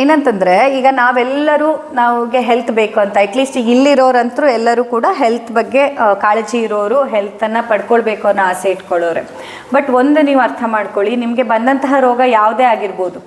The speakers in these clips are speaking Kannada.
ಏನಂತಂದರೆ, ಈಗ ನಾವೆಲ್ಲರೂ ನಮಗೆ ಹೆಲ್ತ್ ಬೇಕು ಅಂತ ಅಟ್ಲೀಸ್ಟ್ ಇಲ್ಲಿರೋರಂತರೂ ಎಲ್ಲರೂ ಕೂಡ ಹೆಲ್ತ್ ಬಗ್ಗೆ ಕಾಳಜಿ ಇರೋರು ಹೆಲ್ತನ್ನು ಪಡ್ಕೊಳ್ಬೇಕು ಅನ್ನೋ ಆಸೆ ಇಟ್ಕೊಳ್ಳೋರೆ. ಬಟ್ ಒಂದು ನೀವು ಅರ್ಥ ಮಾಡ್ಕೊಳ್ಳಿ, ನಿಮಗೆ ಬಂದಂತಹ ರೋಗ ಯಾವುದೇ ಆಗಿರ್ಬೋದು.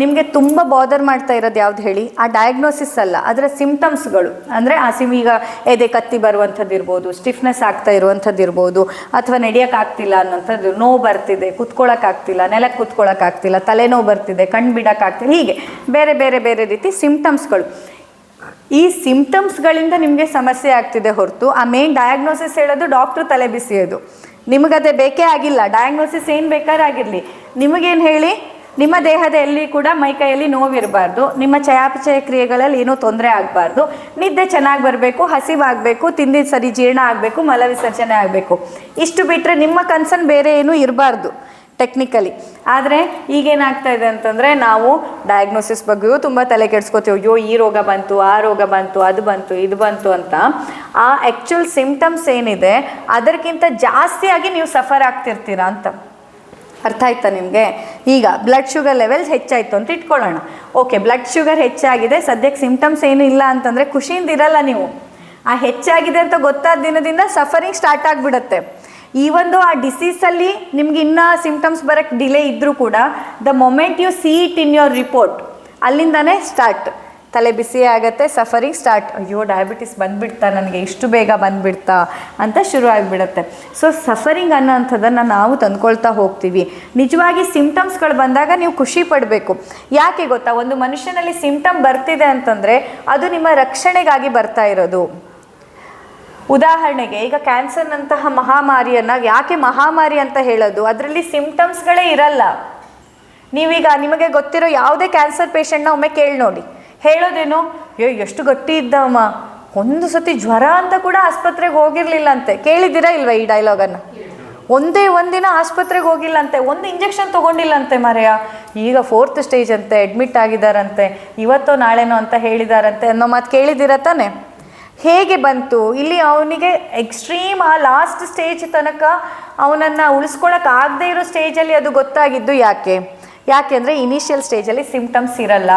ನಿಮಗೆ ತುಂಬ ಬಾದರ್ ಮಾಡ್ತಾ ಇರೋದು ಯಾವ್ದು ಹೇಳಿ? ಆ ಡಯಾಗ್ನೋಸಿಸ್ ಅಲ್ಲ ಅದರ ಸಿಮ್ಟಮ್ಸ್ಗಳು ಅಂದರೆ ಆ ಸಿಮ್ ಈಗ ಎದೆ ಕತ್ತಿ ಬರುವಂಥದ್ದು ಇರ್ಬೋದು ಸ್ಟಿಫ್ನೆಸ್ ಆಗ್ತಾ ಇರುವಂಥದ್ದು ಇರ್ಬೋದು, ಅಥವಾ ನಡೆಯೋಕ್ಕಾಗ್ತಿಲ್ಲ ಅನ್ನೋಂಥದ್ದು ನೋವು ಬರ್ತಿದೆ ಕುತ್ಕೊಳ್ಳೋಕ್ಕಾಗ್ತಿಲ್ಲ ನೆಲಕ್ಕೆ ಕುತ್ಕೊಳ್ಳೋಕ್ಕಾಗ್ತಿಲ್ಲ ತಲೆನೋವು ಬರ್ತಿದೆ, ಕಣ್ಣು ಬಿಡೋಕ್ಕಾಗ್ತಿಲ್ಲ ಹೀಗೆ. ಬೇರೆ ಬೇರೆ ಬೇರೆ ರೀತಿ ಸಿಮ್ಟಮ್ಸ್ಗಳು ಈ ಸಿಮ್ಟಮ್ಸ್ಗಳಿಂದ ನಿಮಗೆ ಸಮಸ್ಯೆ ಆಗ್ತಿದೆ ಹೊರತು, ಆ ಮೇನ್ ಡಯಾಗ್ನೋಸಿಸ್ ಹೇಳೋದು ಡಾಕ್ಟ್ರು ತಲೆ ಬಿಸಿಯೋದು. ನಿಮಗದೇ ಬೇಕೇ ಆಗಿಲ್ಲ ಡಯಾಗ್ನೋಸಿಸ್ ಏನು ಬೇಕಾದ್ರೆ ಆಗಿರಲಿ. ನಿಮಗೇನು ಹೇಳಿ? ನಿಮ್ಮ ದೇಹದ ಎಲ್ಲಿ ಕೂಡ ಮೈಕೈಯಲ್ಲಿ ನೋವಿರಬಾರ್ದು, ನಿಮ್ಮ ಚಯಾಪಚಯ ಕ್ರಿಯೆಗಳಲ್ಲಿ ಏನೂ ತೊಂದರೆ ಆಗಬಾರ್ದು, ನಿದ್ದೆ ಚೆನ್ನಾಗಿ ಬರಬೇಕು, ಹಸಿವಾಗಬೇಕು ತಿಂದಿದ್ದು ಸರಿ ಜೀರ್ಣ ಆಗಬೇಕು, ಮಲವಿಸರ್ಜನೆ ಆಗಬೇಕು. ಇಷ್ಟು ಬಿಟ್ಟರೆ ನಿಮ್ಮ ಕನ್ಸರ್ನ್ ಬೇರೆ ಏನೂ ಇರಬಾರ್ದು ಟೆಕ್ನಿಕಲಿ ಆದರೆ ಈಗೇನಾಗ್ತಾ ಇದೆ ಅಂತಂದರೆ ನಾವು ಡಯಾಗ್ನೋಸಿಸ್ ಬಗ್ಗೆಯೂ ತುಂಬ ತಲೆ ಕೆಡಿಸ್ಕೋತೀವಿ. ಅಯ್ಯೋ, ಈ ರೋಗ ಬಂತು, ಆ ರೋಗ ಬಂತು, ಅದು ಬಂತು, ಇದು ಬಂತು ಅಂತ. ಆ ಆ್ಯಕ್ಚುಲ್ ಸಿಮ್ಟಮ್ಸ್ ಏನಿದೆ, ಅದಕ್ಕಿಂತ ಜಾಸ್ತಿಯಾಗಿ ನೀವು ಸಫರ್ ಆಗ್ತಿರ್ತೀರಾ ಅಂತ. ಅರ್ಥ ಆಯ್ತಾ ನಿಮಗೆ? ಈಗ ಬ್ಲಡ್ ಶುಗರ್ ಲೆವೆಲ್ಸ್ ಹೆಚ್ಚಾಯಿತು ಅಂತ ಇಟ್ಕೊಳ್ಳೋಣ. ಓಕೆ ಬ್ಲಡ್ ಶುಗರ್ ಹೆಚ್ಚಾಗಿದೆ, ಸದ್ಯಕ್ಕೆ ಸಿಮ್ಟಮ್ಸ್ ಏನು ಇಲ್ಲ ಅಂತಂದರೆ ಖುಷಿಯಿಂದ ಇರಲ್ಲ ನೀವು. ಆ ಹೆಚ್ಚಾಗಿದೆ ಅಂತ ಗೊತ್ತಾದ ದಿನದಿಂದ ಸಫರಿಂಗ್ ಸ್ಟಾರ್ಟ್ ಆಗಿಬಿಡುತ್ತೆ. ಈ ಒಂದು ಆ ಡಿಸೀಸಲ್ಲಿ ನಿಮ್ಗೆ ಇನ್ನೂ ಸಿಮ್ಟಮ್ಸ್ ಬರೋಕ್ಕೆ ಡಿಲೇ ಇದ್ದರೂ ಕೂಡ the moment you see it in your report ಅಲ್ಲಿಂದನೇ ಸ್ಟಾರ್ಟ್ ತಲೆ ಬಿಸಿ ಆಗುತ್ತೆ ಸಫರಿಂಗ್ ಸ್ಟಾರ್ಟ್ ಅಯ್ಯೋ ಡಯಾಬಿಟಿಸ್ ಬಂದ್ಬಿಡ್ತಾ, ನನಗೆ ಇಷ್ಟು ಬೇಗ ಬಂದ್ಬಿಡ್ತಾ ಅಂತ ಶುರು ಆಗಿಬಿಡುತ್ತೆ. ಸೊ ಸಫರಿಂಗ್ ಅನ್ನೋಂಥದ್ದನ್ನು ನಾವು ತಂದ್ಕೊಳ್ತಾ ಹೋಗ್ತೀವಿ. ನಿಜವಾಗಿ ಸಿಮ್ಟಮ್ಸ್ಗಳು ಬಂದಾಗ ನೀವು ಖುಷಿ ಪಡಬೇಕು. ಯಾಕೆ ಗೊತ್ತಾ? ಒಂದು ಮನುಷ್ಯನಲ್ಲಿ ಸಿಮ್ಟಮ್ ಬರ್ತಿದೆ ಅಂತಂದರೆ ಅದು ನಿಮ್ಮ ರಕ್ಷಣೆಗಾಗಿ ಬರ್ತಾ ಇರೋದು. ಉದಾಹರಣೆಗೆ, ಈಗ ಕ್ಯಾನ್ಸರ್ನಂತಹ ಮಹಾಮಾರಿಯನ್ನು ಯಾಕೆ ಮಹಾಮಾರಿ ಅಂತ ಹೇಳೋದು? ಅದರಲ್ಲಿ ಸಿಮ್ಟಮ್ಸ್ಗಳೇ ಇರಲ್ಲ. ನೀವೀಗ ನಿಮಗೆ ಗೊತ್ತಿರೋ ಯಾವುದೇ ಕ್ಯಾನ್ಸರ್ ಪೇಷಂಟ್ನ ಒಮ್ಮೆ ಕೇಳಿ ನೋಡಿ. ಹೇಳೋದೇನು? ಅಯ್ಯೋ, ಎಷ್ಟು ಗಟ್ಟಿ ಇದ್ದಮ್ಮ ಒಂದು ಸತಿ ಜ್ವರ ಅಂತ ಕೂಡ ಆಸ್ಪತ್ರೆಗೆ ಹೋಗಿರ್ಲಿಲ್ಲ ಅಂತೆ ಕೇಳಿದ್ದೀರಾ ಇಲ್ವಾ ಈ ಡೈಲಾಗನ್ನು ಒಂದೇ ಒಂದಿನ ಆಸ್ಪತ್ರೆಗೆ ಹೋಗಿಲ್ಲಂತೆ. ಒಂದು ಇಂಜೆಕ್ಷನ್ ತೊಗೊಂಡಿಲ್ಲಂತೆ ಮರೆಯ ಈಗ ಫೋರ್ತ್ ಸ್ಟೇಜ್ ಅಂತೆ ಅಡ್ಮಿಟ್ ಆಗಿದ್ದಾರಂತೆ ಇವತ್ತೋ ನಾಳೆನೋ ಅಂತ ಹೇಳಿದಾರಂತೆ ಅನ್ನೋ ಮಾತು ಕೇಳಿದ್ದೀರಾ ತಾನೆ? ಹೇಗೆ ಬಂತು? ಇಲ್ಲಿ ಅವನಿಗೆ ಎಕ್ಸ್ಟ್ರೀಮ್ ಆ ಲಾಸ್ಟ್ ಸ್ಟೇಜ್ ತನಕ ಅವನನ್ನು ಉಳಿಸ್ಕೊಳಕ್ಕೆ ಆಗದೇ ಇರೋ ಸ್ಟೇಜಲ್ಲಿ ಅದು ಗೊತ್ತಾಗಿದ್ದು ಯಾಕೆ? ಯಾಕೆ ಅಂದರೆ ಇನಿಷಿಯಲ್ ಸ್ಟೇಜಲ್ಲಿ ಸಿಂಪ್ಟಮ್ಸ್ ಇರಲ್ಲ.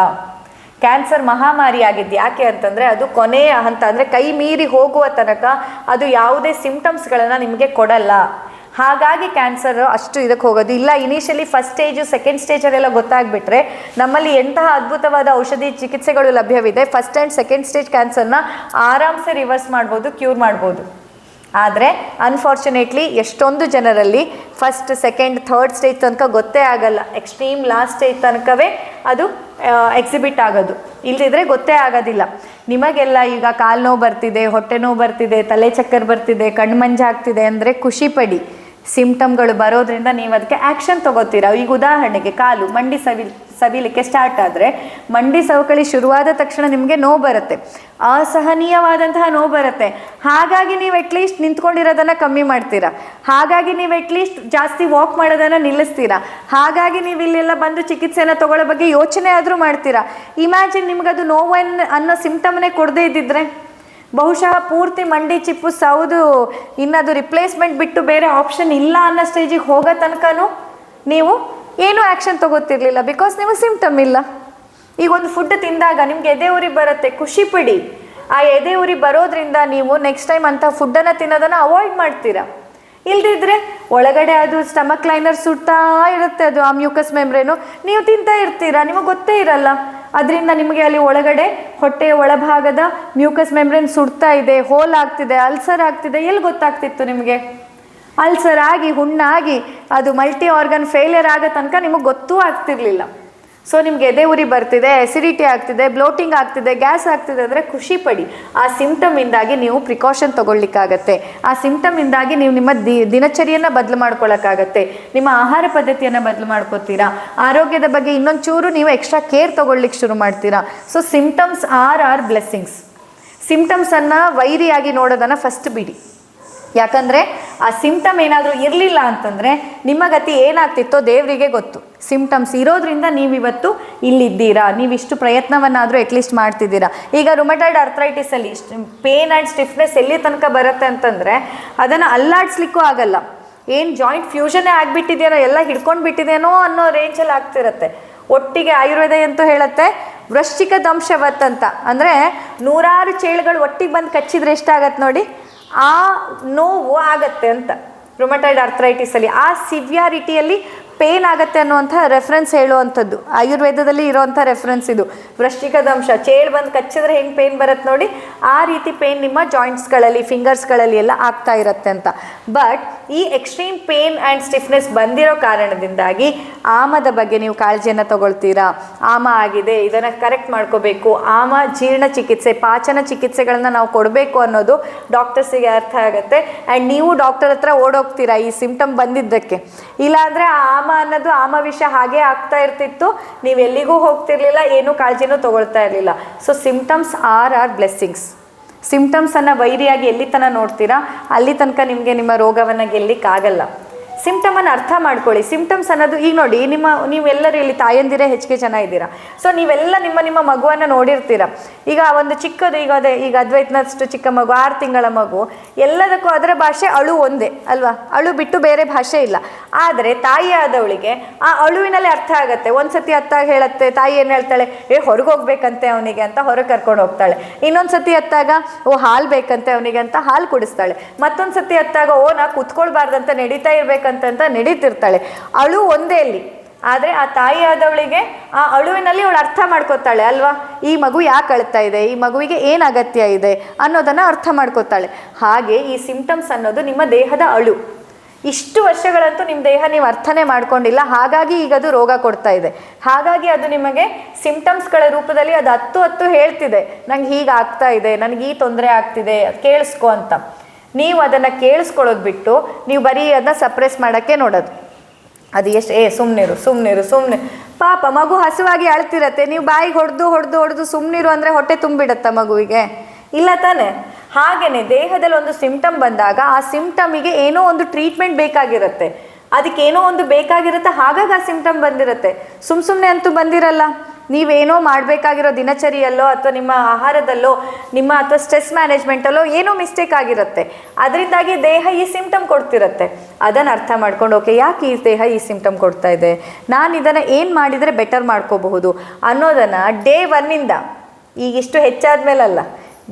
ಕ್ಯಾನ್ಸರ್ ಮಹಾಮಾರಿ ಆಗಿದ್ದು ಯಾಕೆ ಅಂತಂದರೆ ಅದು ಕೊನೆಯ ಹಂತ, ಅಂದರೆ ಕೈ ಮೀರಿ ಹೋಗುವ ತನಕ ಅದು ಯಾವುದೇ ಸಿಮ್ಟಮ್ಸ್ಗಳನ್ನು ನಿಮಗೆ ಕೊಡಲ್ಲ. ಹಾಗಾಗಿ ಕ್ಯಾನ್ಸರ್ ಅಷ್ಟು ಇದಕ್ಕೆ ಹೋಗೋದು ಇಲ್ಲ. ಇನಿಷಿಯಲಿ ಫಸ್ಟ್ ಸ್ಟೇಜು ಸೆಕೆಂಡ್ ಸ್ಟೇಜಲ್ಲೆಲ್ಲ ಗೊತ್ತಾಗ್ಬಿಟ್ರೆ ನಮ್ಮಲ್ಲಿ ಎಂತಹ ಅದ್ಭುತವಾದ ಔಷಧಿ ಚಿಕಿತ್ಸೆಗಳು ಲಭ್ಯವಿದೆ ಫಸ್ಟ್ ಆ್ಯಂಡ್ ಸೆಕೆಂಡ್ ಸ್ಟೇಜ್ ಕ್ಯಾನ್ಸರ್ನ ಆರಾಮ್ಸೆ ರಿವರ್ಸ್ ಮಾಡ್ಬೋದು ಕ್ಯೂರ್ ಮಾಡ್ಬೋದು. ಆದರೆ ಅನ್ಫಾರ್ಚುನೇಟ್ಲಿ ಎಷ್ಟೊಂದು ಜನರಲ್ಲಿ ಫಸ್ಟ್ ಸೆಕೆಂಡ್ ಥರ್ಡ್ ಸ್ಟೇಜ್ ತನಕ ಗೊತ್ತೇ ಆಗಲ್ಲ. ಎಕ್ಸ್ಟ್ರೀಮ್ ಲಾಸ್ಟ್ ಸ್ಟೇಜ್ ತನಕವೇ ಅದು ಎಕ್ಸಿಬಿಟ್ ಆಗೋದು. ಇಲ್ಲದಿದ್ರೆ ಗೊತ್ತೇ ಆಗೋದಿಲ್ಲ. ನಿಮಗೆಲ್ಲ ಈಗ ಕಾಲು ನೋವು ಬರ್ತಿದೆ, ಹೊಟ್ಟೆ ನೋವು ಬರ್ತಿದೆ, ತಲೆ ಚಕ್ಕರ್ ಬರ್ತಿದೆ ಕಣ್ಮಂಜ ಆಗ್ತಿದೆ ಅಂದರೆ ಖುಷಿ ಪಡಿ. ಸಿಮ್ಟಮ್ಗಳು ಬರೋದ್ರಿಂದ ನೀವು ಅದಕ್ಕೆ ಆ್ಯಕ್ಷನ್ ತಗೋತೀರಾ? ಈಗ ಉದಾಹರಣೆಗೆ ಕಾಲು, ಮಂಡಿ ಸವಿ ಸವಿಲಿಕ್ಕೆ ಸ್ಟಾರ್ಟ್ ಆದರೆ ಮಂಡಿ ಸವಕಳಿ ಶುರುವಾದ ತಕ್ಷಣ ನಿಮಗೆ ನೋವು ಬರುತ್ತೆ. ಅಸಹನೀಯವಾದಂತಹ ನೋವು ಬರುತ್ತೆ. ಹಾಗಾಗಿ ನೀವು ಅಟ್ಲೀಸ್ಟ್ ನಿಂತ್ಕೊಂಡಿರೋದನ್ನು ಕಮ್ಮಿ ಮಾಡ್ತೀರಾ. ಹಾಗಾಗಿ ನೀವು ಅಟ್ಲೀಸ್ಟ್ ಜಾಸ್ತಿ ವಾಕ್ ಮಾಡೋದನ್ನು ನಿಲ್ಲಿಸ್ತೀರಾ. ಹಾಗಾಗಿ ನೀವು ಇಲ್ಲೆಲ್ಲ ಬಂದು ಚಿಕಿತ್ಸೆನ ತಗೊಳ್ಳೋ ಬಗ್ಗೆ ಯೋಚನೆ ಆದರೂ ಮಾಡ್ತೀರಾ. ಇಮ್ಯಾಜಿನ್ ನಿಮಗದು ನೋವನ್ನು ಅನ್ನೋ ಸಿಮ್ಟಮ್ನೇ ಕೊಡದೇ ಇದ್ದಿದ್ರೆ. ಬಹುಶಃ ಪೂರ್ತಿ ಮಂಡಿ ಚಿಪ್ಪು ಸೌದು ಇನ್ನದು ರಿಪ್ಲೇಸ್ಮೆಂಟ್ ಬಿಟ್ಟು ಬೇರೆ ಆಪ್ಷನ್ ಇಲ್ಲ ಅನ್ನೋ ಸ್ಟೇಜಿಗೆ ಹೋಗೋ ತನಕನೂ ನೀವು ಏನೂ ಆ್ಯಕ್ಷನ್ ತಗೋತಿರ್ಲಿಲ್ಲ ಬಿಕಾಸ್ ನಿಮಗೆ ಸಿಮ್ಟಮ್ ಇಲ್ಲ. ಈಗ ಒಂದು ಫುಡ್ ತಿಂದಾಗ ನಿಮ್ಗೆ ಎದೆ ಉರಿ ಬರುತ್ತೆ, ಖುಷಿ ಪಡಿ. ಆ ಎದೆ ಉರಿ ಬರೋದ್ರಿಂದ ನೀವು ನೆಕ್ಸ್ಟ್ ಟೈಮ್ ಅಂಥ ಫುಡ್ಡನ್ನು ತಿನ್ನೋದನ್ನು ಅವಾಯ್ಡ್ ಮಾಡ್ತೀರಾ? ಇಲ್ದಿದ್ರೆ ಒಳಗಡೆ ಅದು ಸ್ಟಮಕ್ ಲೈನರ್ ಸುಡ್ತಾ ಇರುತ್ತೆ, ಅದು ಆ ಮ್ಯೂಕಸ್ ಮೆಮ್ರೇನು ನೀವು ತಿಂತಾ ಇರ್ತೀರಾ? ನಿಮಗೆ ಗೊತ್ತೇ ಇರಲ್ಲ. ಅದರಿಂದ ನಿಮಗೆ ಅಲ್ಲಿ ಒಳಗಡೆ ಹೊಟ್ಟೆಯ ಒಳಭಾಗದ ಮ್ಯೂಕಸ್ ಮೆಮ್ರೇನ್ ಸುಡ್ತಾ ಇದೆ, ಹೋಲ್ ಆಗ್ತಿದೆ, ಅಲ್ಸರ್ ಆಗ್ತಿದೆ, ಎಲ್ಲಿ ಗೊತ್ತಾಗ್ತಿತ್ತು ನಿಮಗೆ? ಅಲ್ಸರ್ ಆಗಿ ಹುಣ್ಣಾಗಿ, ಅದು ಮಲ್ಟಿ ಆರ್ಗನ್ ಫೇಲಿಯರ್ ಆಗೋ ತನಕ ನಿಮಗೆ ಗೊತ್ತೂ ಆಗ್ತಿರ್ಲಿಲ್ಲ. ಸೊ ನಿಮ್ಗೆ ಎದೆ ಉರಿ ಬರ್ತಿದೆ ಎಸಿಡಿಟಿ ಆಗ್ತಿದೆ ಬ್ಲೋಟಿಂಗ್ ಆಗ್ತಿದೆ ಗ್ಯಾಸ್ ಆಗ್ತಿದೆ ಅಂದರೆ ಖುಷಿ ಪಡಿ. ಆ ಇಂದಾಗಿ ನೀವು ಪ್ರಿಕಾಷನ್ ತೊಗೊಳ್ಲಿಕ್ಕಾಗತ್ತೆ ಆ ಸಿಮ್ಟಮಿಂದಾಗಿ ನೀವು ನಿಮ್ಮ ದಿ, ದಿನಚರಿಯನ್ನು ಬದಲು ಮಾಡ್ಕೊಳ್ಳೋಕ್ಕಾಗತ್ತೆ ನಿಮ್ಮ ಆಹಾರ ಪದ್ಧತಿಯನ್ನು ಬದಲು ಮಾಡ್ಕೋತೀರಾ? ಆರೋಗ್ಯದ ಬಗ್ಗೆ ಇನ್ನೊಂದು ಚೂರು ನೀವು ಎಕ್ಸ್ಟ್ರಾ ಕೇರ್ ತೊಗೊಳ್ಲಿಕ್ಕೆ ಶುರು ಮಾಡ್ತೀರಾ? So symptoms are are blessings ಸಿಂಪ್ಟಮ್ಸನ್ನು ವೈರಿಯಾಗಿ ನೋಡೋದನ್ನು ಫಸ್ಟ್ ಬಿಡಿ. ಯಾಕಂದರೆ ಆ ಸಿಮ್ಟಮ್ ಏನಾದರೂ ಇರಲಿಲ್ಲ ಅಂತಂದರೆ ನಿಮ್ಮ ಗತಿ ಏನಾಗ್ತಿತ್ತೋ ದೇವರಿಗೆ ಗೊತ್ತು. ಸಿಮ್ಟಮ್ಸ್ ಇರೋದ್ರಿಂದ ನೀವಿವತ್ತು ಇಲ್ಲಿದ್ದೀರಾ. ನೀವು ಇಷ್ಟು ಪ್ರಯತ್ನವನ್ನಾದರೂ ಅಟ್ಲೀಸ್ಟ್ ಮಾಡ್ತಿದ್ದೀರಾ. ಈಗ ರುಮಟೈಡ್ ಅರ್ಥ್ರೈಟಿಸಲ್ಲಿ ಪೇನ್ ಆ್ಯಂಡ್ ಸ್ಟಿಫ್ನೆಸ್ ಎಲ್ಲಿ ತನಕ ಬರುತ್ತೆ ಅಂತಂದರೆ ಅದನ್ನು ಅಲ್ಲಾಡಿಸ್ಲಿಕ್ಕೂ ಆಗಲ್ಲ. ಏನು ಜಾಯಿಂಟ್ ಫ್ಯೂಷನೇ ಆಗಿಬಿಟ್ಟಿದೆಯೋ ಎಲ್ಲ ಹಿಡ್ಕೊಂಡು ಬಿಟ್ಟಿದೆಯೋ ಅನ್ನೋ ರೇಂಜಲ್ಲಿ ಆಗ್ತಿರತ್ತೆ. ಒಟ್ಟಿಗೆ ಆಯುರ್ವೇದ ಅಂತೂ ಹೇಳುತ್ತೆ ವೃಶ್ಚಿಕ ದಂಶವತ್ ಅಂತ. ಅಂದರೆ ನೂರಾರು ಚೇಳುಗಳು ಒಟ್ಟಿಗೆ ಬಂದು ಕಚ್ಚಿದ್ರೆ ಎಷ್ಟಾಗತ್ತೆ ನೋಡಿ? ಆ ನೋವು ಆಗತ್ತೆ ಅಂತ ರೊಮಟೈಡ್ ಅರ್ಥ್ರೈಟಿಸಲ್ಲಿ ಆ ಸಿವಿಯಾರಿಟಿಯಲ್ಲಿ ಪೇನ್ ಆಗತ್ತೆ ಅನ್ನುವಂಥ ರೆಫರೆನ್ಸ್ ಹೇಳುವಂಥದ್ದು. ಆಯುರ್ವೇದದಲ್ಲಿ ಇರೋವಂಥ ರೆಫರೆನ್ಸ್ ಇದು. ವೃಶ್ಚಿಕದಂಶ ಚೇಳು ಬಂದು ಕಚ್ಚಿದ್ರೆ ಹೆಂಗೆ ಪೇನ್ ಬರುತ್ತೆ ನೋಡಿ? ಆ ರೀತಿ ಪೇನ್ ನಿಮ್ಮ ಜಾಯಿಂಟ್ಸ್ಗಳಲ್ಲಿ ಫಿಂಗರ್ಸ್ಗಳಲ್ಲಿ ಎಲ್ಲ ಆಗ್ತಾ ಇರುತ್ತೆ ಅಂತ. ಬಟ್ ಈ ಎಕ್ಸ್ಟ್ರೀಮ್ ಪೇನ್ ಆ್ಯಂಡ್ ಸ್ಟಿಫ್ನೆಸ್ ಬಂದಿರೋ ಕಾರಣದಿಂದಾಗಿ ಆಮದ ಬಗ್ಗೆ ನೀವು ಕಾಳಜಿಯನ್ನು ತಗೊಳ್ತೀರಾ? ಆಮ ಆಗಿದೆ, ಇದನ್ನು ಕರೆಕ್ಟ್ ಮಾಡ್ಕೋಬೇಕು. ಆಮ ಜೀರ್ಣ ಚಿಕಿತ್ಸೆ, ಪಾಚನ ಚಿಕಿತ್ಸೆಗಳನ್ನ ನಾವು ಕೊಡಬೇಕು ಅನ್ನೋದು ಡಾಕ್ಟರ್ಸಿಗೆ ಅರ್ಥ ಆಗುತ್ತೆ. ಆ್ಯಂಡ್ ನೀವು ಡಾಕ್ಟರ್ ಹತ್ರ ಓಡೋಗ್ತೀರಾ ಈ ಸಿಂಪ್ಟಮ್ ಬಂದಿದ್ದಕ್ಕೆ? ಇಲ್ಲಾಂದರೆ ಆ ಆಮ ಅನ್ನೋದು ಆಮ ವಿಷ ಹಾಗೆ ಆಗ್ತಾ ಇರ್ತಿತ್ತು. ನೀವು ಎಲ್ಲಿಗೂ ಹೋಗ್ತಿರ್ಲಿಲ್ಲ, ಏನೂ ಕಾಳಜಿನೂ ತಗೊಳ್ತಾ ಇರಲಿಲ್ಲ. So symptoms are are blessings ಸಿಂಪ್ಟಮ್ಸನ್ನು ವೈರಿಯಾಗಿ ಎಲ್ಲಿ ತನಕ ನೋಡ್ತೀರಾ? ಅಲ್ಲಿ ತನಕ ನಿಮಗೆ ನಿಮ್ಮ ರೋಗವನ್ನು ಗೆಲ್ಲಿಕ್ಕಾಗಲ್ಲ. ಸಿಂಪ್ಟಮನ್ನು ಅರ್ಥ ಮಾಡ್ಕೊಳ್ಳಿ. ಸಿಂಪ್ಟಮ್ಸ್ ಅನ್ನೋದು ಈಗ ನೋಡಿ, ನಿಮ್ಮ, ನೀವೆಲ್ಲರೂ ಇಲ್ಲಿ ತಾಯಂದಿರೇ ಹೆಚ್ಚಿಗೆ ಜನ ಇದ್ದೀರಾ. ಸೊ ನೀವೆಲ್ಲ ನಿಮ್ಮ ನಿಮ್ಮ ಮಗುವನ್ನ ನೋಡಿರ್ತೀರ. ಈಗ ಒಂದು ಚಿಕ್ಕದು, ಈಗ ಅದೇ, ಈಗ ಅದ್ವೈತನಷ್ಟು ಚಿಕ್ಕ ಮಗು, ಆರು ತಿಂಗಳ ಮಗು, ಎಲ್ಲದಕ್ಕೂ ಅದರ ಭಾಷೆ ಅಳು ಒಂದೇ, ಅಲ್ವಾ? ಅಳು ಬಿಟ್ಟು ಬೇರೆ ಭಾಷೆ ಇಲ್ಲ. ಆದರೆ ತಾಯಿ ಆದವಳಿಗೆ ಆ ಅಳುವಿನಲ್ಲಿ ಅರ್ಥ ಆಗುತ್ತೆ. ಒಂದ್ಸತಿ ಅತ್ತಾಗ ಹೇಳುತ್ತೆ, ತಾಯಿ ಏನು ಹೇಳ್ತಾಳೆ? ಏ, ಹೊರಗೆ ಹೋಗ್ಬೇಕಂತೆ ಅವನಿಗೆ ಅಂತ ಹೊರಗೆ ಕರ್ಕೊಂಡು ಹೋಗ್ತಾಳೆ. ಇನ್ನೊಂದು ಸತಿ ಅತ್ತಾಗ, ಓ, ಹಾಲು ಬೇಕಂತೆ ಅವನಿಗೆ ಅಂತ ಹಾಲು ಕುಡಿಸ್ತಾಳೆ. ಮತ್ತೊಂದು ಸತಿ ಅತ್ತಾಗ, ಓ, ನಾ ಕುತ್ಕೊಳ್ಬಾರ್ದಂತ, ನಡೀತಾ ಇರ್ಬೇಕಂತಂತ ನಡೀತಿರ್ತಾಳೆ. ಅಳು ಒಂದೇ ಅಲ್ಲಿ. ಆದರೆ ಆ ತಾಯಿ ಆದವಳಿಗೆ ಆ ಅಳುವಿನಲ್ಲಿ ಅವಳು ಅರ್ಥ ಮಾಡ್ಕೋತಾಳೆ, ಅಲ್ವಾ? ಈ ಮಗು ಯಾಕೆ ಅಳ್ತಾ ಇದೆ? ಈ ಮಗುವಿಗೆ ಏನು ಅಗತ್ಯ ಇದೆ? ಅನ್ನೋದನ್ನು ಅರ್ಥ ಮಾಡ್ಕೋತಾಳೆ. ಹಾಗೆ ಈ ಸಿಂಪ್ಟಮ್ಸ್ ಅನ್ನೋದು ನಿಮ್ಮ ದೇಹದ ಅಳು. ಇಷ್ಟು ವರ್ಷಗಳಂತೂ ನಿಮ್ಮ ದೇಹ ನೀವು ಅರ್ಥನೇ ಮಾಡ್ಕೊಂಡಿಲ್ಲ. ಹಾಗಾಗಿ ಈಗ ಅದು ರೋಗ ಕೊಡ್ತಾ ಇದೆ. ಹಾಗಾಗಿ ಅದು ನಿಮಗೆ ಸಿಂಪ್ಟಮ್ಸ್ಗಳ ರೂಪದಲ್ಲಿ ಅದು ಹತ್ತು ಹತ್ತು ಹೇಳ್ತಿದೆ. ನಂಗೆ ಹೀಗೆ ಆಗ್ತಾ ಇದೆ, ನನಗೆ ಈ ತೊಂದರೆ ಆಗ್ತಿದೆ ಕೇಳಿಸ್ಕೊ ಅಂತ. ನೀವು ಅದನ್ನು ಕೇಳಿಸ್ಕೊಳ್ಳೋದು ಬಿಟ್ಟು ನೀವು ಬರೀ ಅದನ್ನ ಸಪ್ರೆಸ್ ಮಾಡೋಕ್ಕೆ ನೋಡೋದು. ಅದು ಎಷ್ಟು ಏ ಸುಮ್ಮನಿರು ಸುಮ್ಮನಿರು ಸುಮ್ಮನೆ ಪಾಪ, ಮಗು ಹಸುವಾಗಿ ಅಳ್ತಿರತ್ತೆ, ನೀವು ಬಾಯಿಗೆ ಹೊಡೆದು ಹೊಡೆದು ಹೊಡೆದು ಸುಮ್ಮನಿರು ಅಂದರೆ ಹೊಟ್ಟೆ ತುಂಬಿಡತ್ತ ಮಗುವಿಗೆ? ಇಲ್ಲ ತಾನೆ. ಹಾಗೆಯೇ ದೇಹದಲ್ಲಿ ಒಂದು ಸಿಂಪ್ಟಮ್ ಬಂದಾಗ ಆ ಸಿಂಪ್ಟಮಿಗೆ ಏನೋ ಒಂದು ಟ್ರೀಟ್ಮೆಂಟ್ ಬೇಕಾಗಿರುತ್ತೆ. ಅದಕ್ಕೆ ಏನೋ ಒಂದು ಬೇಕಾಗಿರುತ್ತೆ, ಹಾಗಾಗಿ ಆ ಸಿಂಪ್ಟಮ್ ಬಂದಿರುತ್ತೆ. ಸುಮ್ಮ ಸುಮ್ಮನೆ ಅಂತೂ ಬಂದಿರಲ್ಲ. ನೀವೇನೋ ಮಾಡಬೇಕಾಗಿರೋ ದಿನಚರಿಯಲ್ಲೋ ಅಥವಾ ನಿಮ್ಮ ಆಹಾರದಲ್ಲೋ, ನಿಮ್ಮ ಅಥವಾ ಸ್ಟ್ರೆಸ್ ಮ್ಯಾನೇಜ್ಮೆಂಟಲ್ಲೋ ಏನೋ ಮಿಸ್ಟೇಕ್ ಆಗಿರುತ್ತೆ. ಅದರಿಂದಾಗಿ ದೇಹ ಈ ಸಿಂಪ್ಟಮ್ ಕೊಡ್ತಿರುತ್ತೆ. ಅದನ್ನು ಅರ್ಥ ಮಾಡ್ಕೊಂಡು, ಓಕೆ, ಯಾಕೆ ಈ ದೇಹ ಈ ಸಿಂಪ್ಟಮ್ ಕೊಡ್ತಾ ಇದೆ? ನಾನು ಇದನ್ನು ಏನು ಮಾಡಿದರೆ ಬೆಟರ್ ಮಾಡ್ಕೋಬಹುದು? ಅನ್ನೋದನ್ನು ಡೇ ಒನ್ನಿಂದ ಈಗ ಇಷ್ಟು ಹೆಚ್ಚಾದ ಮೇಲಲ್ಲ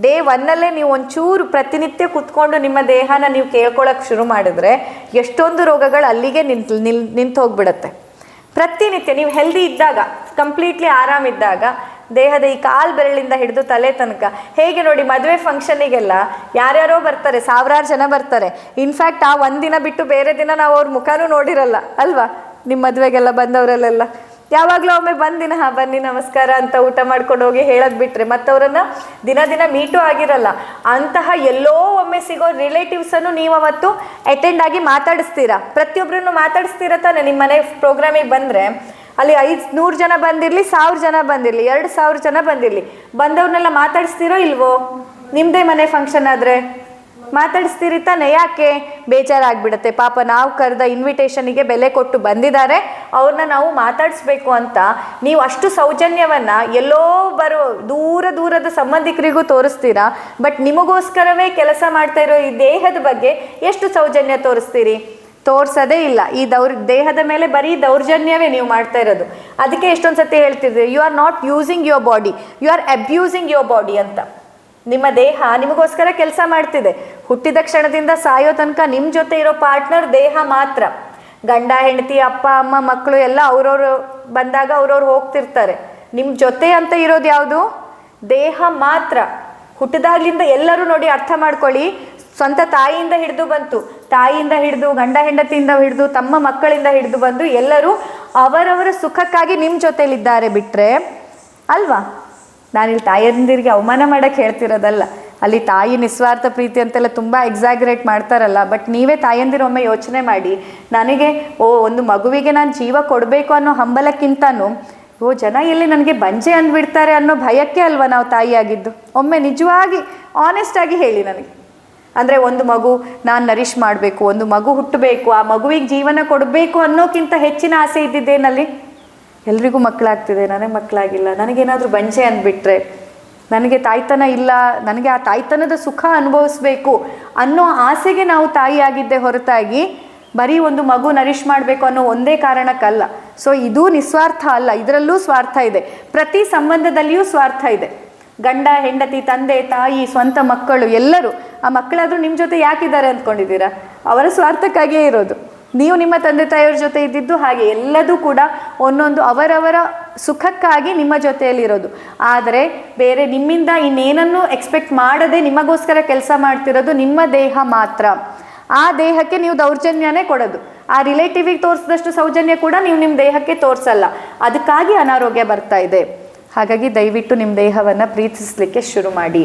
ಡೇ ಒನ್ನಲ್ಲೇ ನೀವು ಒಂಚೂರು ಪ್ರತಿನಿತ್ಯ ಕುತ್ಕೊಂಡು ನಿಮ್ಮ ದೇಹನ ನೀವು ಕೇಳ್ಕೊಳಕ್ಕೆ ಶುರು ಮಾಡಿದ್ರೆ, ಎಷ್ಟೊಂದು ರೋಗಗಳು ಅಲ್ಲಿಗೆ ನಿಂತು, ನಿಲ್ ನಿಂತು ಹೋಗ್ಬಿಡತ್ತೆ ಪ್ರತಿನಿತ್ಯ ನೀವು ಹೆಲ್ದಿ ಇದ್ದಾಗ ಕಂಪ್ಲೀಟ್ಲಿ ಆರಾಮಿದ್ದಾಗ ದೇಹದ ಈ ಕಾಲು ಬೆರಳಿಂದ ಹಿಡಿದು ತಲೆ ತನಕ, ಹೇಗೆ ನೋಡಿ ಮದುವೆ ಫಂಕ್ಷನಿಗೆಲ್ಲ ಯಾರ್ಯಾರೋ ಬರ್ತಾರೆ, ಸಾವಿರಾರು ಜನ ಬರ್ತಾರೆ. ಇನ್ಫ್ಯಾಕ್ಟ್ ಆ ಒಂದಿನ ಬಿಟ್ಟು ಬೇರೆ ದಿನ ನಾವು ಅವ್ರ ಮುಖನೂ ನೋಡಿರಲ್ಲ, ಅಲ್ವಾ? ನಿಮ್ಮ ಮದುವೆಗೆಲ್ಲ ಬಂದವರಲ್ಲೆಲ್ಲ. ಯಾವಾಗಲೂ ಒಮ್ಮೆ ಬಂದಿನ, ಹಾ, ಬನ್ನಿ, ನಮಸ್ಕಾರ ಅಂತ ಊಟ ಮಾಡ್ಕೊಂಡು ಹೋಗಿ ಹೇಳೋದು ಬಿಟ್ರೆ ಮತ್ತವರನ್ನ ದಿನ ದಿನ ಮೀಟು ಆಗಿರಲ್ಲ. ಅಂತಹ ಎಲ್ಲೋ ಒಮ್ಮೆ ಸಿಗೋ ರಿಲೇಟಿವ್ಸನ್ನು ನೀವು ಅವತ್ತು ಅಟೆಂಡ್ ಆಗಿ ಮಾತಾಡಿಸ್ತೀರಾ? ಪ್ರತಿಯೊಬ್ಬರನ್ನು ಮಾತಾಡಿಸ್ತೀರ ತಾನೆ? ನಿಮ್ಮ ಮನೆ ಪ್ರೋಗ್ರಾಮಿಗೆ ಬಂದರೆ ಅಲ್ಲಿ ಐದು ನೂರು ಜನ ಬಂದಿರಲಿ, ಸಾವಿರ ಜನ ಬಂದಿರಲಿ, ಎರಡು ಸಾವಿರ ಜನ ಬಂದಿರಲಿ. ಬಂದವ್ರನ್ನೆಲ್ಲ ಮಾತಾಡಿಸ್ತೀರೋ ಇಲ್ವೋ? ನಿಮ್ಮದೇ ಮನೆ ಫಂಕ್ಷನ್ ಆದರೆ? ಮಾತಾಡಿಸ್ತೀರಿ ತಾನೆ? ಯಾಕೆ? ಬೇಜಾರಾಗ್ಬಿಡುತ್ತೆ. ಪಾಪ ನಾವು ಕರೆದ ಇನ್ವಿಟೇಷನಿಗೆ ಬೆಲೆ ಕೊಟ್ಟು ಬಂದಿದ್ದಾರೆ. ಅವ್ರನ್ನ ನಾವು ಮಾತಾಡಿಸ್ಬೇಕು ಅಂತ ನೀವು ಅಷ್ಟು ಸೌಜನ್ಯವನ್ನು ಎಲ್ಲೋ ಬರೋ ದೂರ ದೂರದ ಸಂಬಂಧಿಕರಿಗೂ ತೋರಿಸ್ತೀರಾ? ಬಟ್ ನಿಮಗೋಸ್ಕರವೇ ಕೆಲಸ ಮಾಡ್ತಾ ಇರೋ ಈ ದೇಹದ ಬಗ್ಗೆ ಎಷ್ಟು ಸೌಜನ್ಯ ತೋರಿಸ್ತೀರಿ? ತೋರ್ಸೋದೇ ಇಲ್ಲ. ಈ ದೌರ್, ದೇಹದ ಮೇಲೆ ಬರೀ ದೌರ್ಜನ್ಯವೇ ನೀವು ಮಾಡ್ತಾ ಇರೋದು. ಅದಕ್ಕೆ ಎಷ್ಟೊಂದು ಸತಿ ಹೇಳ್ತಿದ್ರಿ you are not using your body you are abusing your body ಅಂತ. ನಿಮ್ಮ ದೇಹ ನಿಮಗೋಸ್ಕರ ಕೆಲಸ ಮಾಡ್ತಿದೆ. ಹುಟ್ಟಿದ ಕ್ಷಣದಿಂದ ಸಾಯೋ ತನಕ ನಿಮ್ಮ ಜೊತೆ ಇರೋ ಪಾರ್ಟ್ನರ್ ದೇಹ ಮಾತ್ರ. ಗಂಡ, ಹೆಂಡತಿ, ಅಪ್ಪ, ಅಮ್ಮ ಮಕ್ಕಳು ಎಲ್ಲ ಅವ್ರವ್ರು ಬಂದಾಗ ಅವ್ರವ್ರು ಹೋಗ್ತಿರ್ತಾರೆ. ನಿಮ್ಮ ಜೊತೆ ಅಂತ ಇರೋದು ಯಾವುದು? ದೇಹ ಮಾತ್ರ. ಹುಟ್ಟಿದಾಗ್ಲಿಂದ ಎಲ್ಲರೂ ನೋಡಿ ಅರ್ಥ ಮಾಡ್ಕೊಳ್ಳಿ. ಸ್ವಂತ ತಾಯಿಯಿಂದ ಹಿಡಿದು ಬಂತು. ತಾಯಿಯಿಂದ ಹಿಡಿದು, ಗಂಡ, ಹೆಂಡತಿಯಿಂದ ಹಿಡಿದು, ತಮ್ಮ ಮಕ್ಕಳಿಂದ ಹಿಡಿದು ಬಂದು ಎಲ್ಲರೂ ಅವರವರ ಸುಖಕ್ಕಾಗಿ ನಿಮ್ಮ ಜೊತೆಲಿದ್ದಾರೆ ಬಿಟ್ಟರೆ ಅಲ್ವಾ? ನಾನಿಲ್ಲಿ ತಾಯಂದಿರಿಗೆ ಅವಮಾನ ಮಾಡೋಕ್ಕೆ ಹೇಳ್ತಿರೋದಲ್ಲ. ಅಲ್ಲಿ ತಾಯಿ ನಿಸ್ವಾರ್ಥ ಪ್ರೀತಿ ಅಂತೆಲ್ಲ ತುಂಬ ಎಕ್ಸಾಗ್ರೇಟ್ ಮಾಡ್ತಾರಲ್ಲ ಬಟ್ ನೀವೇ ತಾಯಂದಿರೊಮ್ಮೆ ಯೋಚನೆ ಮಾಡಿ, ನನಗೆ, ಓ, ಒಂದು ಮಗುವಿಗೆ ನಾನು ಜೀವ ಕೊಡಬೇಕು ಅನ್ನೋ ಹಂಬಲಕ್ಕಿಂತನೂ, ಓ, ಜನ ಎಲ್ಲಿ ನನಗೆ ಬಂಜೆ ಅಂದ್ಬಿಡ್ತಾರೆ ಅನ್ನೋ ಭಯಕ್ಕೆ ಅಲ್ವಾ ನಾವು ತಾಯಿಯಾಗಿದ್ದು? ಒಮ್ಮೆ ನಿಜವಾಗಿ ಆನೆಸ್ಟಾಗಿ ಹೇಳಿ ನನಗೆ. ಅಂದರೆ ಒಂದು ಮಗು ನಾನು ನರಿಶ್ ಮಾಡಬೇಕು, ಒಂದು ಮಗು ಹುಟ್ಟಬೇಕು, ಆ ಮಗುವಿಗೆ ಜೀವನ ಕೊಡಬೇಕು ಅನ್ನೋಕ್ಕಿಂತ ಹೆಚ್ಚಿನ ಆಸೆ ಇದ್ದಿದ್ದೇನಲ್ಲಿ? ಎಲ್ರಿಗೂ ಮಕ್ಕಳಾಗ್ತಿದೆ, ನನಗೆ ಮಕ್ಕಳಾಗಿಲ್ಲ, ನನಗೇನಾದರೂ ಬಂಜೆ ಅಂದ್ಬಿಟ್ರೆ, ನನಗೆ ತಾಯ್ತನ ಇಲ್ಲ, ನನಗೆ ಆ ತಾಯ್ತನದ ಸುಖ ಅನುಭವಿಸ್ಬೇಕು ಅನ್ನೋ ಆಸೆಗೆ ನಾವು ತಾಯಿಯಾಗಿದ್ದೆ ಹೊರತಾಗಿ ಬರೀ ಒಂದು ಮಗು ನರಿಶ್ ಮಾಡಬೇಕು ಅನ್ನೋ ಒಂದೇ ಕಾರಣಕ್ಕಲ್ಲ. ಸೊ ಇದು ನಿಸ್ವಾರ್ಥ ಅಲ್ಲ, ಇದರಲ್ಲೂ ಸ್ವಾರ್ಥ ಇದೆ. ಪ್ರತಿ ಸಂಬಂಧದಲ್ಲಿಯೂ ಸ್ವಾರ್ಥ ಇದೆ. ಗಂಡ, ಹೆಂಡತಿ, ತಂದೆ, ತಾಯಿ, ಸ್ವಂತ ಮಕ್ಕಳು, ಎಲ್ಲರೂ, ಆ ಮಕ್ಕಳಾದರೂ ನಿಮ್ಮ ಜೊತೆ ಯಾಕಿದ್ದಾರೆ ಅಂದ್ಕೊಂಡಿದ್ದೀರಾ? ಅವರ ಸ್ವಾರ್ಥಕ್ಕಾಗಿಯೇ ಇರೋದು. ನೀವು ನಿಮ್ಮ ತಂದೆ ತಾಯಿಯವ್ರ ಜೊತೆ ಇದ್ದಿದ್ದು ಹಾಗೆ ಎಲ್ಲದೂ ಕೂಡ ಒಂದೊಂದು ಅವರವರ ಸುಖಕ್ಕಾಗಿ ನಿಮ್ಮ ಜೊತೆಯಲ್ಲಿರೋದು ಆದರೆ ಬೇರೆ ನಿಮ್ಮಿಂದ ಇನ್ನೇನನ್ನು ಎಕ್ಸ್ಪೆಕ್ಟ್ ಮಾಡದೆ ನಿಮಗೋಸ್ಕರ ಕೆಲಸ ಮಾಡ್ತಿರೋದು ನಿಮ್ಮ ದೇಹ ಮಾತ್ರ. ಆ ದೇಹಕ್ಕೆ ನೀವು ದೌರ್ಜನ್ಯನೇ ಕೊಡೋದು. ಆ ರಿಲೇಟಿವಿಗೆ ತೋರಿಸಿದಷ್ಟು ಸೌಜನ್ಯ ಕೂಡ ನೀವು ನಿಮ್ಮ ದೇಹಕ್ಕೆ ತೋರಿಸಲ್ಲ. ಅದಕ್ಕಾಗಿ ಅನಾರೋಗ್ಯ ಬರ್ತಾ ಇದೆ. ಹಾಗಾಗಿ ದಯವಿಟ್ಟು ನಿಮ್ಮ ದೇಹವನ್ನು ಪ್ರೀತಿಸಲಿಕ್ಕೆ ಶುರು ಮಾಡಿ.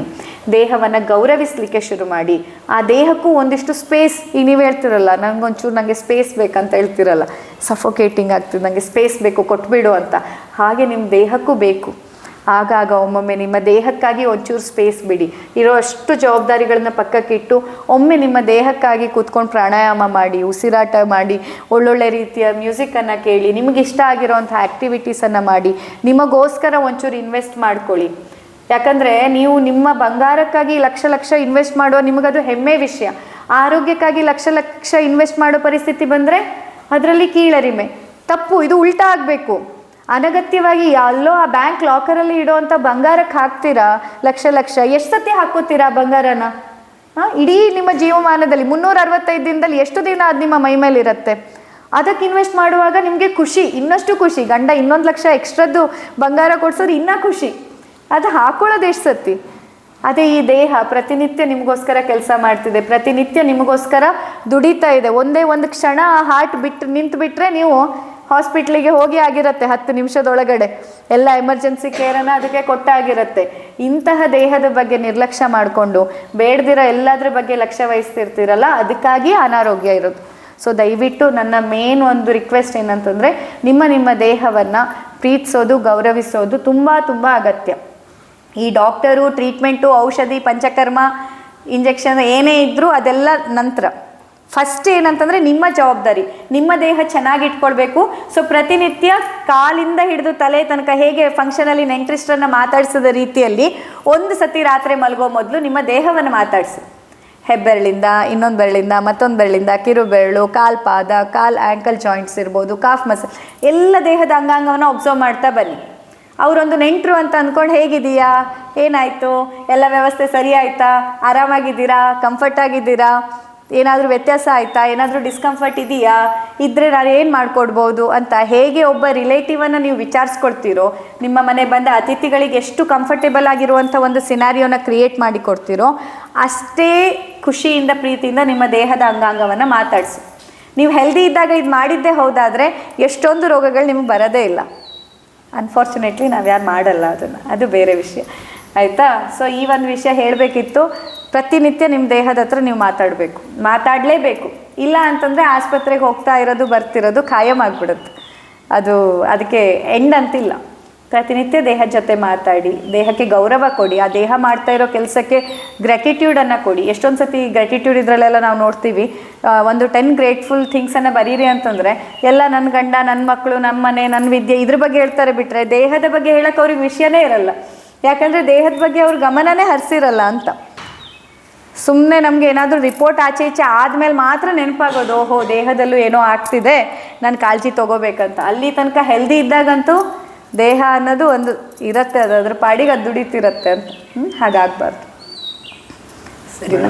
ದೇಹವನ್ನು ಗೌರವಿಸಲಿಕ್ಕೆ ಶುರು ಮಾಡಿ. ಆ ದೇಹಕ್ಕೂ ಒಂದಿಷ್ಟು ಸ್ಪೇಸ್ ಈಗ ನೀವು ಹೇಳ್ತಿರಲ್ಲ ನನಗೊಂಚೂರು ನನಗೆ ಸ್ಪೇಸ್ ಬೇಕಂತ ಹೇಳ್ತಿರಲ್ಲ ಸಫೋಕೇಟಿಂಗ್ ಆಗ್ತದೆ ನನಗೆ ಸ್ಪೇಸ್ ಬೇಕು, ಕೊಟ್ಬಿಡು ಅಂತ. ಹಾಗೆ ನಿಮ್ಮ ದೇಹಕ್ಕೂ ಬೇಕು. ಆಗಾಗ ಒಮ್ಮೊಮ್ಮೆ ನಿಮ್ಮ ದೇಹಕ್ಕಾಗಿ ಒಂಚೂರು ಸ್ಪೇಸ್ ಬಿಡಿ. ಇರೋ ಅಷ್ಟು ಜವಾಬ್ದಾರಿಗಳನ್ನ ಪಕ್ಕಕ್ಕಿಟ್ಟು ಒಮ್ಮೆ ನಿಮ್ಮ ದೇಹಕ್ಕಾಗಿ ಕೂತ್ಕೊಂಡು ಪ್ರಾಣಾಯಾಮ ಮಾಡಿ, ಉಸಿರಾಟ ಮಾಡಿ, ಒಳ್ಳೊಳ್ಳೆ ರೀತಿಯ ಮ್ಯೂಸಿಕನ್ನು ಕೇಳಿ ನಿಮಗಿಷ್ಟ ಆಗಿರೋವಂಥ ಆ್ಯಕ್ಟಿವಿಟೀಸನ್ನು ಮಾಡಿ, ನಿಮಗೋಸ್ಕರ ಒಂಚೂರು ಇನ್ವೆಸ್ಟ್ ಮಾಡ್ಕೊಳ್ಳಿ. ಯಾಕಂದರೆ ನೀವು ನಿಮ್ಮ ಬಂಗಾರಕ್ಕಾಗಿ ಲಕ್ಷ ಲಕ್ಷ ಇನ್ವೆಸ್ಟ್ ಮಾಡುವ ನಿಮಗದು ಹೆಮ್ಮೆ ವಿಷಯ. ಆರೋಗ್ಯಕ್ಕಾಗಿ ಲಕ್ಷ ಲಕ್ಷ ಇನ್ವೆಸ್ಟ್ ಮಾಡೋ ಪರಿಸ್ಥಿತಿ ಬಂದರೆ ಅದರಲ್ಲಿ ಕೀಳರಿಮೆ. ತಪ್ಪು, ಇದು ಉಲ್ಟಾ ಆಗಬೇಕು. ಅನಗತ್ಯವಾಗಿ ಎಲ್ಲೋ ಆ ಬ್ಯಾಂಕ್ ಲಾಕರಲ್ಲಿ ಇಡೋವಂಥ ಬಂಗಾರಕ್ಕೆ ಹಾಕ್ತೀರಾ? ಲಕ್ಷ ಲಕ್ಷ, ಎಷ್ಟು ಸತಿ ಹಾಕೋತೀರಾ ಬಂಗಾರನ? ಹಾಂ, ಇಡೀ ನಿಮ್ಮ ಜೀವಮಾನದಲ್ಲಿ ಮುನ್ನೂರ ಅರವತ್ತೈದು ದಿನದಲ್ಲಿ ಎಷ್ಟು ದಿನ ಅದು ನಿಮ್ಮ ಮೈ ಮೇಲೆ ಇರುತ್ತೆ? ಅದಕ್ಕೆ ಇನ್ವೆಸ್ಟ್ ಮಾಡುವಾಗ ನಿಮಗೆ ಖುಷಿ, ಇನ್ನಷ್ಟು ಖುಷಿ. ಗಂಡ ಇನ್ನೊಂದು ಲಕ್ಷ ಎಕ್ಸ್ಟ್ರದ್ದು ಬಂಗಾರ ಕೊಡ್ಸೋದು ಇನ್ನೂ ಖುಷಿ. ಅದು ಹಾಕೊಳ್ಳೋದು ಎಷ್ಟು ಸತಿ? ಅದೇ ಈ ದೇಹ ಪ್ರತಿನಿತ್ಯ ನಿಮಗೋಸ್ಕರ ಕೆಲಸ ಮಾಡ್ತಿದೆ, ಪ್ರತಿನಿತ್ಯ ನಿಮಗೋಸ್ಕರ ದುಡಿತಾ ಇದೆ. ಒಂದೇ ಒಂದು ಕ್ಷಣ ಹಾರ್ಟ್ ಬಿಟ್ಟು ನಿಂತು ಬಿಟ್ಟರೆ ನೀವು ಹಾಸ್ಪಿಟ್ಲಿಗೆ ಹೋಗಿ ಆಗಿರುತ್ತೆ, ಹತ್ತು ನಿಮಿಷದೊಳಗಡೆ. ಎಲ್ಲ ಎಮರ್ಜೆನ್ಸಿ ಕೇರನ್ನು ಅದಕ್ಕೆ ಕೊಟ್ಟಾಗಿರುತ್ತೆ. ಇಂತಹ ದೇಹದ ಬಗ್ಗೆ ನಿರ್ಲಕ್ಷ್ಯ ಮಾಡಿಕೊಂಡು, ಬೇಡದಿರೋ ಎಲ್ಲದರ ಬಗ್ಗೆ ಲಕ್ಷ್ಯ ವಹಿಸ್ತಿರ್ತೀರಲ್ಲ, ಅದಕ್ಕಾಗಿ ಅನಾರೋಗ್ಯ ಇರೋದು. ಸೊ ದಯವಿಟ್ಟು ನನ್ನ ಮೇನ್ ಒಂದು ರಿಕ್ವೆಸ್ಟ್ ಏನಂತಂದರೆ, ನಿಮ್ಮ ನಿಮ್ಮ ದೇಹವನ್ನು ಪ್ರೀತಿಸೋದು, ಗೌರವಿಸೋದು ತುಂಬ ತುಂಬ ಅಗತ್ಯ. ಈ ಡಾಕ್ಟರು, ಟ್ರೀಟ್ಮೆಂಟು, ಔಷಧಿ, ಪಂಚಕರ್ಮ, ಇಂಜೆಕ್ಷನ್ ಏನೇ ಇದ್ದರೂ ಅದೆಲ್ಲ ನಂತರ. ಫಸ್ಟ್ ಏನಂತಂದರೆ ನಿಮ್ಮ ಜವಾಬ್ದಾರಿ. ನಿಮ್ಮ ದೇಹ ಚೆನ್ನಾಗಿ ಇಟ್ಕೊಳ್ಬೇಕು. ಸೊ ಪ್ರತಿನಿತ್ಯ ಕಾಲಿಂದ ಹಿಡಿದು ತಲೆ ತನಕ ಹೇಗೆ ಫಂಕ್ಷನಲ್ಲಿ ನೆಂಟ್ರಿಸ್ಟನ್ನು ಮಾತಾಡಿಸಿದ ರೀತಿಯಲ್ಲಿ ಒಂದು ಸತಿ ರಾತ್ರಿ ಮಲಗೋ ಮೊದಲು ನಿಮ್ಮ ದೇಹವನ್ನು ಮಾತಾಡಿಸಿ. ಹೆಬ್ಬೆರಳಿಂದ, ಇನ್ನೊಂದು ಬೆರಳಿಂದ, ಮತ್ತೊಂದು ಬೆರಳಿಂದ, ಕಿರು ಬೆರಳು, ಕಾಲ್ ಪಾದ, ಕಾಲ್ ಆ್ಯಂಕಲ್ ಜಾಯಿಂಟ್ಸ್ ಇರ್ಬೋದು ಕಾಫ್ ಮಸಲ್ ಎಲ್ಲ ದೇಹದ ಅಂಗಾಂಗವನ್ನು ಒಬ್ಸರ್ವ್ ಮಾಡ್ತಾ ಬನ್ನಿ. ಅವರೊಂದು ನೆಂಟರು ಅಂತ ಅಂದ್ಕೊಂಡು ಹೇಗಿದೀಯಾ ಏನಾಯಿತು? ಎಲ್ಲ ವ್ಯವಸ್ಥೆ ಸರಿ ಆಯ್ತಾ ಆರಾಮಾಗಿದ್ದೀರಾ? ಕಂಫರ್ಟ್ ಆಗಿದ್ದೀರಾ ಏನಾದರೂ ವ್ಯತ್ಯಾಸ ಆಯಿತಾ? ಏನಾದರೂ ಡಿಸ್ಕಂಫರ್ಟ್ ಇದೆಯಾ? ಇದ್ದರೆ ನಾನು ಏನು ಮಾಡಿಕೊಡ್ಬೋದು ಅಂತ ಹೇಗೆ ಒಬ್ಬ ರಿಲೇಟಿವನ್ನು ನೀವು ವಿಚಾರಿಸ್ಕೊಡ್ತೀರೋ, ನಿಮ್ಮ ಮನೆ ಬಂದ ಅತಿಥಿಗಳಿಗೆ ಎಷ್ಟು ಕಂಫರ್ಟೇಬಲ್ ಆಗಿರುವಂಥ ಒಂದು ಸಿನಾರಿಯೋನ ಕ್ರಿಯೇಟ್ ಮಾಡಿ ಕೊಡ್ತೀರೋ ಅಷ್ಟೇ ಖುಷಿಯಿಂದ, ಪ್ರೀತಿಯಿಂದ ನಿಮ್ಮ ದೇಹದ ಅಂಗಾಂಗವನ್ನು ಮಾತಾಡಿಸಿ. ನೀವು ಹೆಲ್ದಿ ಇದ್ದಾಗ ಇದು ಮಾಡಿದ್ದೇ ಹೌದಾದರೆ ಎಷ್ಟೊಂದು ರೋಗಗಳು ನಿಮ್ಗೆ ಬರೋದೇ ಇಲ್ಲ. ಅನ್ಫಾರ್ಚುನೇಟ್ಲಿ ನಾವು ಯಾರು ಮಾಡಲ್ಲ ಅದನ್ನು. ಅದು ಬೇರೆ ವಿಷಯ. ಆಯಿತಾ? ಸೊ ಈ ಒಂದು ವಿಷಯ ಹೇಳಬೇಕಿತ್ತು. ಪ್ರತಿನಿತ್ಯ ನಿಮ್ಮ ದೇಹದ ಹತ್ರ ನೀವು ಮಾತಾಡಬೇಕು. ಮಾತಾಡಲೇಬೇಕು. ಇಲ್ಲ ಅಂತಂದರೆ ಆಸ್ಪತ್ರೆಗೆ ಹೋಗ್ತಾ ಇರೋದು, ಬರ್ತಿರೋದು ಖಾಯಂ ಆಗ್ಬಿಡುತ್ತೆ. ಅದು, ಅದಕ್ಕೆ ಎಂಡ್ ಅಂತಿಲ್ಲ. ಪ್ರತಿನಿತ್ಯ ದೇಹದ ಜೊತೆ ಮಾತಾಡಿ, ದೇಹಕ್ಕೆ ಗೌರವ ಕೊಡಿ, ಆ ದೇಹ ಮಾಡ್ತಾ ಇರೋ ಕೆಲಸಕ್ಕೆ ಗ್ರ್ಯಾಟಿಟ್ಯೂಡನ್ನು ಕೊಡಿ. ಎಷ್ಟೊಂದು ಸತಿ ಗ್ರ್ಯಾಟಿಟ್ಯೂಡ್ ಇದರಲ್ಲೆಲ್ಲ ನಾವು ನೋಡ್ತೀವಿ ಒಂದು ಟೆನ್ ಗ್ರೇಟ್ಫುಲ್ ಥಿಂಗ್ಸನ್ನು ಬರೀರಿ ಅಂತಂದರೆ, ಎಲ್ಲ ನನ್ನ ಗಂಡ ನನ್ನ ಮಕ್ಕಳು ನಮ್ಮ ಮನೆ ನನ್ನ ವಿದ್ಯೆ ಇದ್ರ ಬಗ್ಗೆ ಹೇಳ್ತಾರೆ ಬಿಟ್ಟರೆ ದೇಹದ ಬಗ್ಗೆ ಹೇಳೋಕೆ ಅವ್ರಿಗೆ ವಿಷಯನೇ ಇರಲ್ಲ. ಯಾಕಂದರೆ ದೇಹದ ಬಗ್ಗೆ ಅವ್ರ ಗಮನನೇ ಹರಿಸಿರಲ್ಲ ಅಂತ. ಸುಮ್ಮನೆ ನಮಗೆ ಏನಾದರೂ ರಿಪೋರ್ಟ್ ಆಚೆ ಈಚೆ ಆದಮೇಲೆ ಮಾತ್ರ ನೆನಪಾಗೋದು, ಓಹೋ, ದೇಹದಲ್ಲೂ ಏನೋ ಆಗ್ತಿದೆ, ನಾನು ಕಾಳಜಿ ತೊಗೋಬೇಕಂತ. ಅಲ್ಲಿ ತನಕ ಹೆಲ್ದಿ ಇದ್ದಾಗಂತೂ ದೇಹ ಅನ್ನೋದು ಒಂದು ಇರುತ್ತೆ ಅದು ಅದ್ರ ಪಾಡಿಗೆ ಅದು ದುಡಿತಿರುತ್ತೆ ಅಂತ. ಹ್ಞೂ ಹಾಗಾಗಬಾರ್ದು. ಸರಿನಾ?